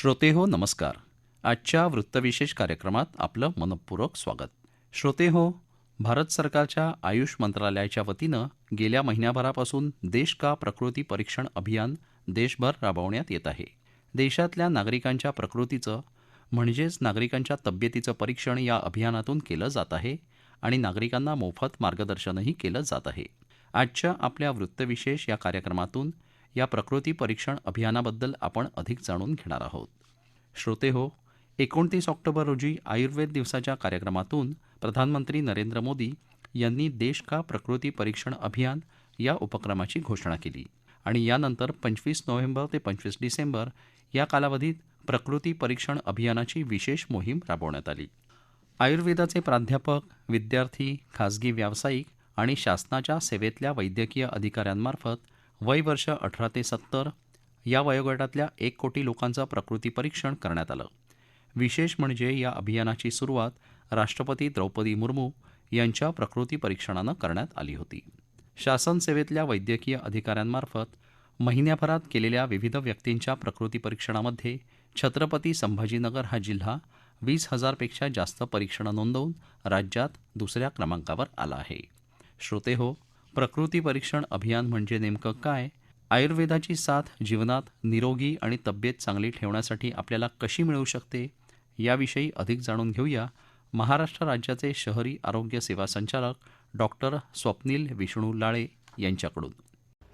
श्रोते हो नमस्कार. आजच्या वृत्तविशेष कार्यक्रमात आपलं मनपूर्वक स्वागत. श्रोते हो भारत सरकारच्या आयुष मंत्रालयाच्या वतीनं गेल्या महिन्याभरापासून देश का प्रकृती परीक्षण अभियान देशभर राबवण्यात येत आहे. देशातल्या नागरिकांच्या प्रकृतीचं म्हणजेच नागरिकांच्या तब्येतीचं परीक्षण या अभियानातून केलं जात आहे आणि नागरिकांना मोफत मार्गदर्शनही केलं जात आहे. आजच्या आपल्या वृत्तविशेष या कार्यक्रमातून या प्रकृती परीक्षण अभियानाबद्दल आपण अधिक जाणून घेणार आहोत. श्रोतेहो एकोणतीस ऑक्टोबर रोजी आयुर्वेद दिवसाच्या कार्यक्रमातून प्रधानमंत्री नरेंद्र मोदी यांनी देश का प्रकृती परीक्षण अभियान या उपक्रमाची घोषणा केली आणि यानंतर पंचवीस नोव्हेंबर ते पंचवीस डिसेंबर या कालावधीत प्रकृती परीक्षण अभियानाची विशेष मोहीम राबवण्यात आली. आयुर्वेदाचे प्राध्यापक विद्यार्थी खाजगी व्यावसायिक आणि शासनाच्या सेवेतल्या वैद्यकीय अधिकाऱ्यांमार्फत वय वर्ष अठरा ते सत्तर या वयोगटातल्या एक कोटी लोकांचं प्रकृती परीक्षण करण्यात आलं. विशेष म्हणजे या अभियानाची सुरुवात राष्ट्रपती द्रौपदी मुर्मू यांच्या प्रकृती परीक्षणानं करण्यात आली होती. शासन सेवेतल्या वैद्यकीय अधिकाऱ्यांमार्फत महिन्याभरात केलेल्या विविध व्यक्तींच्या प्रकृती परीक्षणामध्ये छत्रपती संभाजीनगर हा जिल्हा वीस हजारपेक्षा जास्त परीक्षणं नोंदवून राज्यात दुसऱ्या क्रमांकावर आला आहे. श्रोते हो प्रकृती परीक्षण अभियान म्हणजे नेमकं काय? आयुर्वेदाची साथ जीवनात निरोगी आणि तब्येत चांगली ठेवण्यासाठी आपल्याला कशी मिळू शकते? याविषयी अधिक जाणून घेऊया महाराष्ट्र राज्याचे शहरी आरोग्य सेवा संचालक डॉक्टर स्वप्नील विष्णू लाळे यांच्याकडून.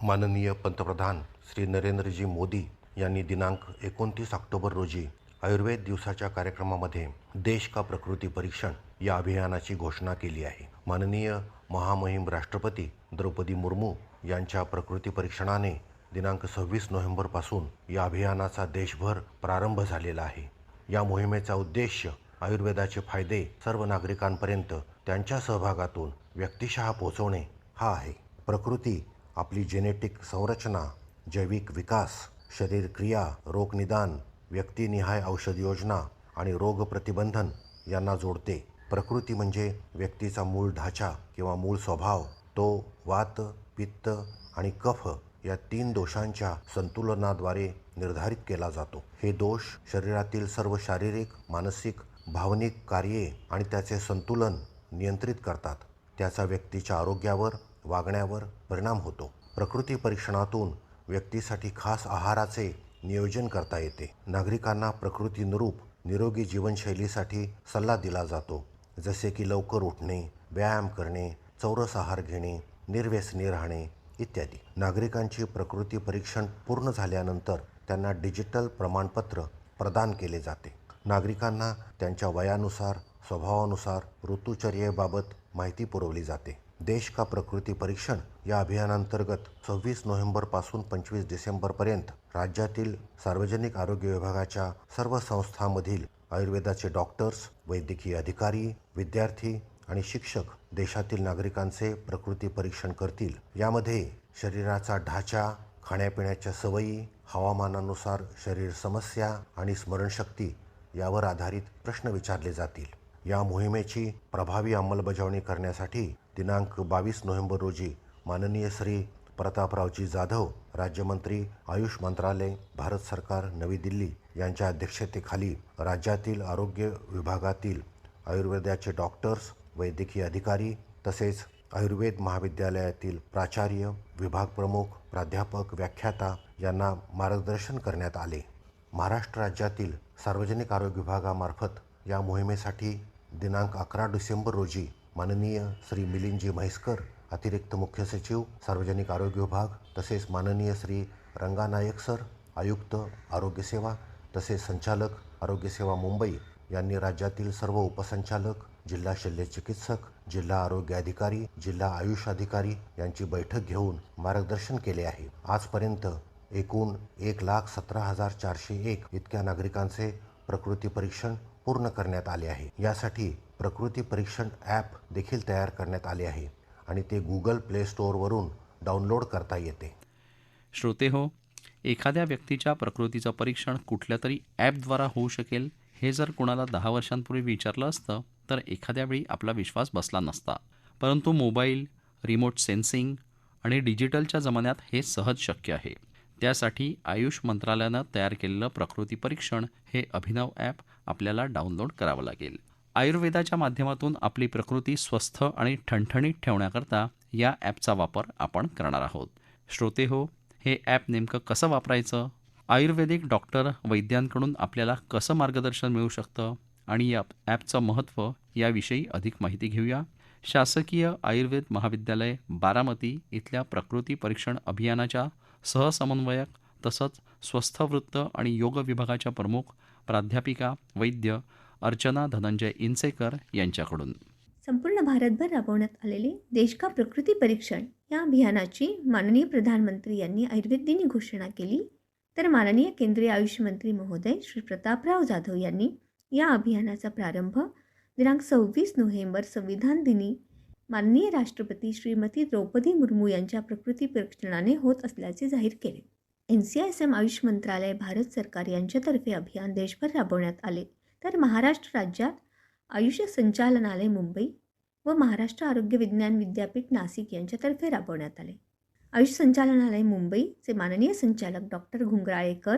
माननीय पंतप्रधान श्री नरेंद्रजी मोदी यांनी दिनांक एकोणतीस ऑक्टोबर रोजी आयुर्वेद दिवसाच्या कार्यक्रमामध्ये देश का प्रकृती परीक्षण या अभियानाची घोषणा केली आहे. माननीय महामहिम राष्ट्रपती द्रौपदी मुर्मू यांच्या प्रकृती परीक्षणाने दिनांक सव्वीस नोव्हेंबरपासून या अभियानाचा देशभर प्रारंभ झालेला आहे. या मोहिमेचा उद्देश आयुर्वेदाचे फायदे सर्व नागरिकांपर्यंत त्यांच्या सहभागातून व्यक्तिशः पोहोचवणे हा आहे. प्रकृती आपली जेनेटिक संरचना जैविक विकास शरीर क्रिया रोगनिदान व्यक्तिनिहाय औषध योजना आणि रोग प्रतिबंधन यांना जोडते. प्रकृती म्हणजे व्यक्तीचा मूळ ढाचा किंवा मूळ स्वभाव. तो वात पित्त आणि कफ या तीन दोषांच्या संतुलनाद्वारे निर्धारित केला जातो. हे दोष शरीरातील सर्व शारीरिक मानसिक भावनिक कार्ये आणि त्याचे संतुलन नियंत्रित करतात. त्याचा व्यक्तीच्या आरोग्यावर वागण्यावर परिणाम होतो. प्रकृती परीक्षणातून व्यक्तीसाठी खास आहाराचे नियोजन करता येते. नागरिकांना प्रकृतीनुरूप निरोगी जीवनशैलीसाठी सल्ला दिला जातो. जसे की लवकर उठणे व्यायाम करणे चौरस आहार घेणे निर्व्यसनी राहणे इत्यादी. नागरिकांची प्रकृती परीक्षण पूर्ण झाल्यानंतर त्यांना डिजिटल प्रमाणपत्र प्रदान केले जाते. नागरिकांना त्यांच्या वयानुसार स्वभावानुसार ऋतुचर्येबाबत माहिती पुरवली जाते. देश का प्रकृती परीक्षण या अभियानांतर्गत सव्वीस नोव्हेंबरपासून पंचवीस डिसेंबरपर्यंत राज्यातील सार्वजनिक आरोग्य विभागाच्या सर्व संस्थांमधील आयुर्वेदाचे डॉक्टर्स वैद्यकीय अधिकारी विद्यार्थी आणि शिक्षक देशातील नागरिकांचे प्रकृती परीक्षण करतील. यामध्ये शरीराचा ढाचा खाण्यापिण्याच्या सवयी हवामानानुसार शरीर समस्या आणि स्मरणशक्ती यावर आधारित प्रश्न विचारले जातील. या मोहिमेची प्रभावी अंमलबजावणी करण्यासाठी दिनांक बावीस नोव्हेंबर रोजी माननीय श्री प्रतापरावजी जाधव राज्यमंत्री आयुष मंत्रालय भारत सरकार नवी दिल्ली यांच्या अध्यक्षतेखाली राज्यातील आरोग्य विभागातील आयुर्वेदाचे डॉक्टर्स वैद्यकीय अधिकारी तसेच आयुर्वेद महाविद्यालयातील प्राचार्य विभाग प्रमुख प्राध्यापक व्याख्याता यांना मार्गदर्शन करण्यात आले. महाराष्ट्र राज्यातील सार्वजनिक आरोग्य विभागामार्फत या मोहिमेसाठी दिनांक अकरा डिसेंबर रोजी माननीय श्री मिलिंदजी म्हैसकर अतिरिक्त मुख्य सचिव सार्वजनिक आरोग्य विभाग तसेच माननीय श्री रंगानायक सर आयुक्त आरोग्यसेवा तसेच संचालक आरोग्यसेवा मुंबई यांनी राज्यातील सर्व उपसंचालक जिल्हा शल्य चिकित्सक जिल्हा आरोग्य अधिकारी जिल्हा आयुष अधिकारी यांची बैठक घेऊन मार्गदर्शन केले आहे. आजपर्यंत एकूण एक लाख सतरा हजार चारशे एक इतक्या नागरिकांचे प्रकृती परीक्षण पूर्ण करण्यात आले आहे. यासाठी प्रकृती परीक्षण ॲप देखील तयार करण्यात आले आहे. आणि ते गुगल प्ले स्टोअरवरून डाउनलोड करता येते. श्रोते हो एखाद्या व्यक्तीच्या प्रकृतीचं परीक्षण कुठल्या तरी ॲपद्वारा होऊ शकेल हे जर कुणाला दहा वर्षांपूर्वी विचारलं असतं तर एखाद्या वेळी आपला विश्वास बसला नसता. परंतु मोबाईल रिमोट सेन्सिंग आणि डिजिटलच्या जमान्यात हे सहज शक्य आहे. त्यासाठी आयुष मंत्रालयानं तयार केलेलं प्रकृती परीक्षण हे अभिनव ॲप आपल्याला डाउनलोड करावं लागेल. आयुर्वेदाच्या माध्यमातून आपली प्रकृती स्वस्थ आणि ठणठणीत ठेवण्याकरता या ॲपचा वापर आपण करणार आहोत. श्रोते हो हे ॲप नेमकं कसं वापरायचं? आयुर्वेदिक डॉक्टर वैद्यांकडून आपल्याला कसं मार्गदर्शन मिळू शकतं? आणि या ॲपचं महत्त्व याविषयी अधिक माहिती घेऊया. शासकीय आयुर्वेद महाविद्यालय बारामती इथल्या प्रकृती परीक्षण अभियानाच्या सहसमन्वयक तसंच स्वस्थवृत्त आणि योग विभागाच्या प्रमुख प्राध्यापिका वैद्य अर्चना धनंजय इनसेकर यांच्याकडून. संपूर्ण भारतभर राबवण्यात आलेले देश का प्रकृती परीक्षण या अभियानाची माननीय प्रधानमंत्री यांनी आयुर्वेद दिनी घोषणा केली. तर माननीय केंद्रीय आयुष मंत्री महोदय श्री प्रतापराव जाधव यांनी या अभियानाचा प्रारंभ दिनांक सव्वीस नोव्हेंबर संविधान दिनी माननीय राष्ट्रपती श्रीमती द्रौपदी मुर्मू यांच्या प्रकृती परीक्षणाने होत असल्याचे जाहीर केले. N C S M Ayush मंत्रालय भारत सरकार यांच्यातर्फे अभियान देशभर राबवण्यात आले. तर महाराष्ट्र राज्यात आयुष्य संचालनालय मुंबई व महाराष्ट्र आरोग्य विज्ञान विद्यापीठ नाशिक यांच्यातर्फे राबवण्यात आले. आयुष संचालनालय मुंबईचे माननीय संचालक डॉक्टर घुंगराळेकर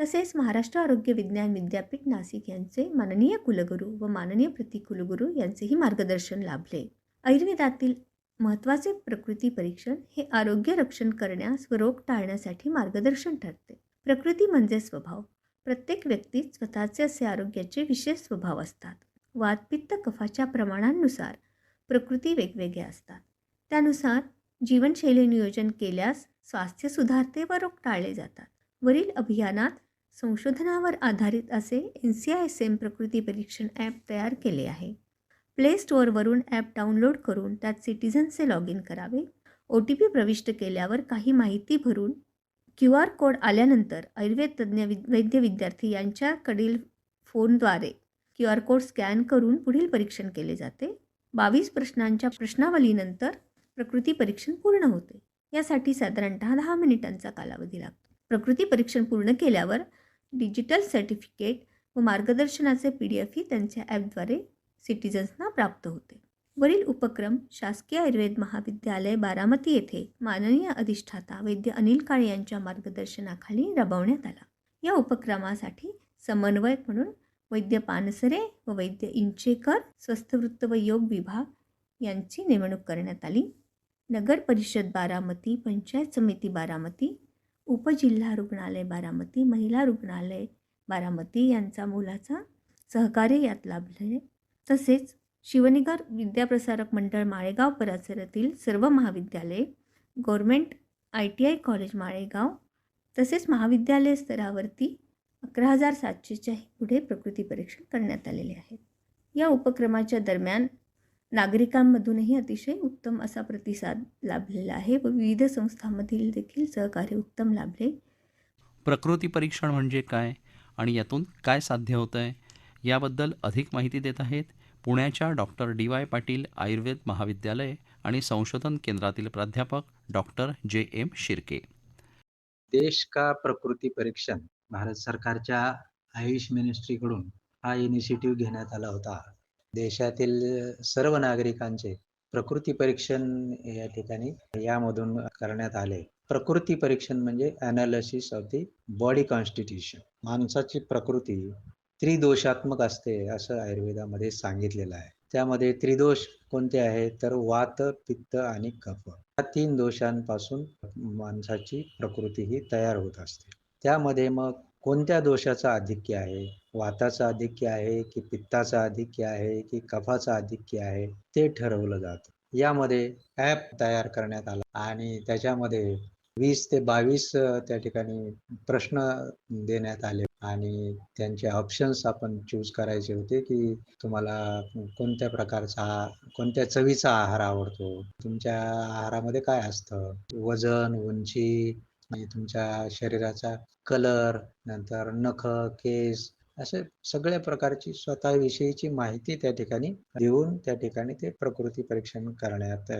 तसेच महाराष्ट्र आरोग्य विज्ञान विद्यापीठ नाशिक यांचे माननीय कुलगुरू व माननीय प्रतिकुलगुरू यांचेही मार्गदर्शन लाभले. आयुर्वेदातील महत्त्वाचे प्रकृती परीक्षण हे आरोग्य रक्षण करण्यास व रोग टाळण्यासाठी मार्गदर्शन ठरते. प्रकृती म्हणजे स्वभाव. प्रत्येक व्यक्तीत स्वतःचे असे आरोग्याचे विशेष स्वभाव असतात. वातपित्त कफाच्या प्रमाणांनुसार प्रकृती वेगवेगळ्या असतात. त्यानुसार जीवनशैली नियोजन केल्यास स्वास्थ्य सुधारते व रोग टाळले जातात. वरील अभियानात संशोधनावर आधारित असे N C I S M प्रकृती परीक्षण ॲप तयार केले आहे. प्ले स्टोअरवरून ॲप डाउनलोड करून त्यात सिटिझनचे लॉग इन करावे. ओ टी पी प्रविष्ट केल्यावर काही माहिती भरून क्यू आर कोड आल्यानंतर आयुर्वेद तज्ज्ञ वि वैद्य विद्यार्थी यांच्याकडील फोनद्वारे क्यू आर कोड स्कॅन करून पुढील परीक्षण केले जाते. बावीस प्रश्नांच्या प्रश्नावलीनंतर प्रकृती परीक्षण पूर्ण होते. यासाठी साधारणतः दहा मिनिटांचा कालावधी लागतो. प्रकृती परीक्षण पूर्ण केल्यावर डिजिटल सर्टिफिकेट व मार्गदर्शनाचे पी डी एफही त्यांच्या ॲपद्वारे सिटिझन्सना प्राप्त होते. वरील उपक्रम शासकीय आयुर्वेद महाविद्यालय बारामती येथे माननीय अधिष्ठाता वैद्य अनिल काळे यांच्या मार्गदर्शनाखाली राबवण्यात आला. या उपक्रमासाठी समन्वयक म्हणून वैद्य पानसरे व वैद्य इंचेकर स्वस्थवृत्त व योग विभाग यांची नेमणूक करण्यात आली. नगर परिषद बारामती पंचायत समिती बारामती उपजिल्हा रुग्णालय बारामती महिला रुग्णालय बारामती यांचा मोलाचा सहकार्य यात लाभले. तसेच शिवनिगर विद्याप्रसारक मंडळ माळेगाव परिसरातील सर्व महाविद्यालये government I T I college Malegaon तसेच महाविद्यालय स्तरावरती अकरा हजार सातशेच्याही पुढे प्रकृती परीक्षण करण्यात आलेले आहेत. या उपक्रमाच्या दरम्यान नागरिकांमधूनही अतिशय उत्तम असा प्रतिसाद लाभलेला आहे व विविध संस्थांमधील देखील सहकार्य उत्तम लाभले. प्रकृती परीक्षण म्हणजे काय आणि यातून काय साध्य होतं आहे याबद्दल अधिक माहिती देत आहेत पुण्याच्या doctor D Y Patil Ayurved महाविद्यालय आणि संशोधन केंद्रातील प्राध्यापक डॉक्टर जे एम शिर्के. देश का प्रकृती परीक्षण? भारत सरकारच्या आयुष मिनिस्ट्रीकडून हा इनिशिएटिव्ह घेण्यात आला होता. देशातील सर्व नागरिकांचे प्रकृती परीक्षण या ठिकाणी यामधून करण्यात आले. प्रकृती परीक्षण म्हणजे analysis of the body constitution माणसाची प्रकृती त्रिदोषात्मक असते असं आयुर्वेदामध्ये सांगितलेलं आहे. त्यामध्ये त्रिदोष कोणते आहेत? तर वात पित्त आणि कफ. या तीन दोषांपासून माणसाची प्रकृती ही तयार होत असते. त्यामध्ये मग कोणत्या दोषाचं आधिक्य आहे? वाताचं आधिक्य आहे की पित्ताचं आधिक्य आहे की कफाचं आधिक्य आहे? ते ठरवलं जातं. यामध्ये ॲप तयार करण्यात आला आणि त्याच्यामध्ये वीस ते बावीस त्या ठिकाणी प्रश्न देण्यात आले. आणि त्यांचे ऑप्शन्स आपण चूज करायचे होते की तुम्हाला कोणत्या प्रकारचा कोणत्या चवीचा आहार आवडतो? तुमच्या आहारामध्ये काय असतं? वजन उंची आणि तुमच्या शरीराचा कलर नंतर नख केस असे सगळ्या प्रकारची स्वतःविषयीची माहिती त्या ठिकाणी देऊन त्या ठिकाणी ते प्रकृती परीक्षण करण्यात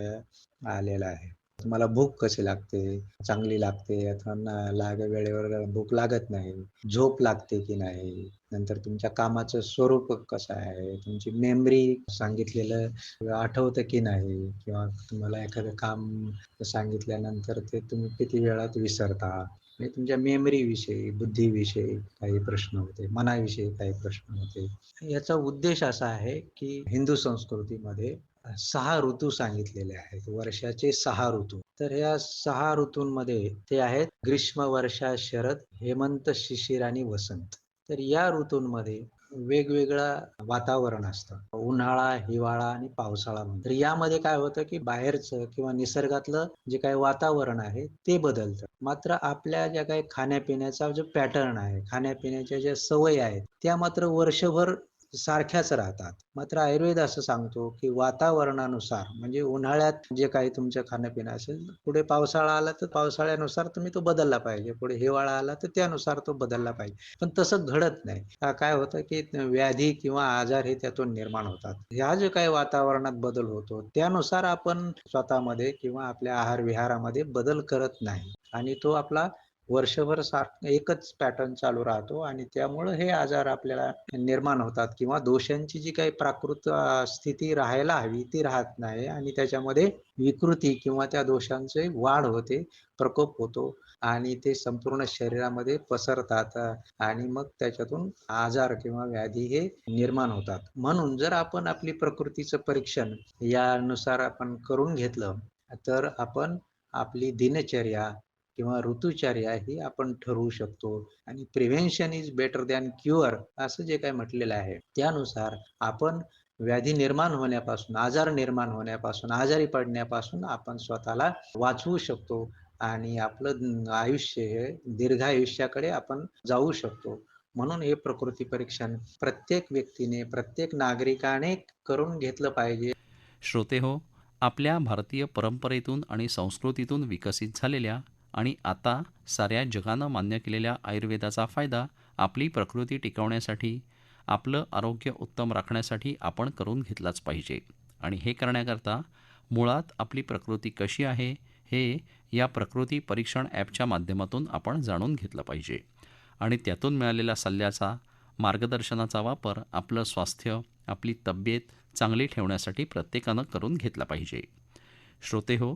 आलेलं आहे. तुम्हाला भूक कशी लागते चांगली लागते अथवा लाग वेळेवर भूक लागत नाही झोप लागते की नाही नंतर तुमच्या कामाचं स्वरूप कसं आहे तुमची मेमरी सांगितलेलं आठवतं की नाही किंवा तुम्हाला एखादं काम सांगितल्यानंतर ते तुम्ही किती वेळात विसरता तुमच्या मेमरीविषयी बुद्धीविषयी काही प्रश्न होते मनाविषयी काही प्रश्न होते. याचा उद्देश असा आहे की हिंदू संस्कृतीमध्ये सहा ऋतू सांगितलेले आहेत. वर्षाचे सहा ऋतू. तर या सहा ऋतूंमध्ये ते आहेत ग्रीष्म वर्षा शरद हेमंत शिशिर आणि वसंत. तर या ऋतूंमध्ये वेगवेगळं वातावरण असतं. उन्हाळा हिवाळा आणि पावसाळा तर यामध्ये काय होतं की बाहेरचं किंवा निसर्गातलं जे काही वातावरण आहे ते बदलतं. मात्र आपल्या ज्या काही खाण्यापिण्याचा जो पॅटर्न आहे खाण्यापिण्याच्या ज्या सवयी आहेत त्या मात्र वर्षभर सारख्याच राहतात. मात्र आयुर्वेद असं सांगतो की वातावरणानुसार म्हणजे उन्हाळ्यात जे काही तुमचं खाणंपिणं असेल पुढे पावसाळा आला तर पावसाळ्यानुसार तुम्ही तो बदलला पाहिजे. पुढे हिवाळा आला तर त्यानुसार तो बदलला पाहिजे. पण तसं घडत नाही. काय होतं की व्याधी किंवा आजार हे त्यातून निर्माण होतात. ह्या जे काही वातावरणात बदल होतो त्यानुसार आपण स्वतःमध्ये किंवा आपल्या आहार विहारामध्ये बदल करत नाही. आणि तो आपला वर्षभर सार एकच पॅटर्न चालू राहतो आणि त्यामुळं हे आजार आपल्याला निर्माण होतात किंवा दोषांची जी काही प्राकृत स्थिती राहायला हवी ती राहत नाही आणि त्याच्यामध्ये विकृती किंवा त्या दोषांचे वाढ होते प्रकोप होतो आणि ते संपूर्ण शरीरामध्ये पसरतात आणि मग त्याच्यातून आजार किंवा व्याधी हे निर्माण होतात. म्हणून जर आपण आपली प्रकृतीचं परीक्षण यानुसार आपण करून घेतलं तर आपण आपली दिनचर्या किंवा ऋतुचर्या ही आपण ठरवू शकतो. आणि prevention is better than cure असं जे काही म्हटलेलं आहे. त्यानुसार आपण व्याधी निर्माण होण्यापासून आजार निर्माण होण्यापासून आजारी पडण्यापासून आपण स्वतःला वाचवू शकतो. आणि आपलं आयुष्य हे दीर्घायुष्याकडे आपण जाऊ शकतो. म्हणून हे प्रकृती परीक्षण प्रत्येक व्यक्तीने प्रत्येक नागरिकाने करून घेतलं पाहिजे. श्रोते हो आपल्या भारतीय परंपरेतून आणि संस्कृतीतून विकसित झालेल्या आणि आता साऱ्या जगानं मान्य केलेल्या आयुर्वेदाचा फायदा आपली प्रकृती टिकवण्यासाठी आपलं आरोग्य उत्तम राखण्यासाठी आपण करून घेतलाच पाहिजे. आणि हे करण्याकरता मुळात आपली प्रकृती कशी आहे हे या प्रकृती परीक्षण ॲपच्या माध्यमातून आपण जाणून घेतलं पाहिजे. आणि त्यातून मिळालेल्या सल्ल्याचा मार्गदर्शनाचा वापर आपलं स्वास्थ्य आपली तब्येत चांगली ठेवण्यासाठी प्रत्येकानं करून घेतला पाहिजे. श्रोते हो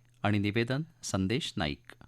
आणि निवेदन संदेश नाईक.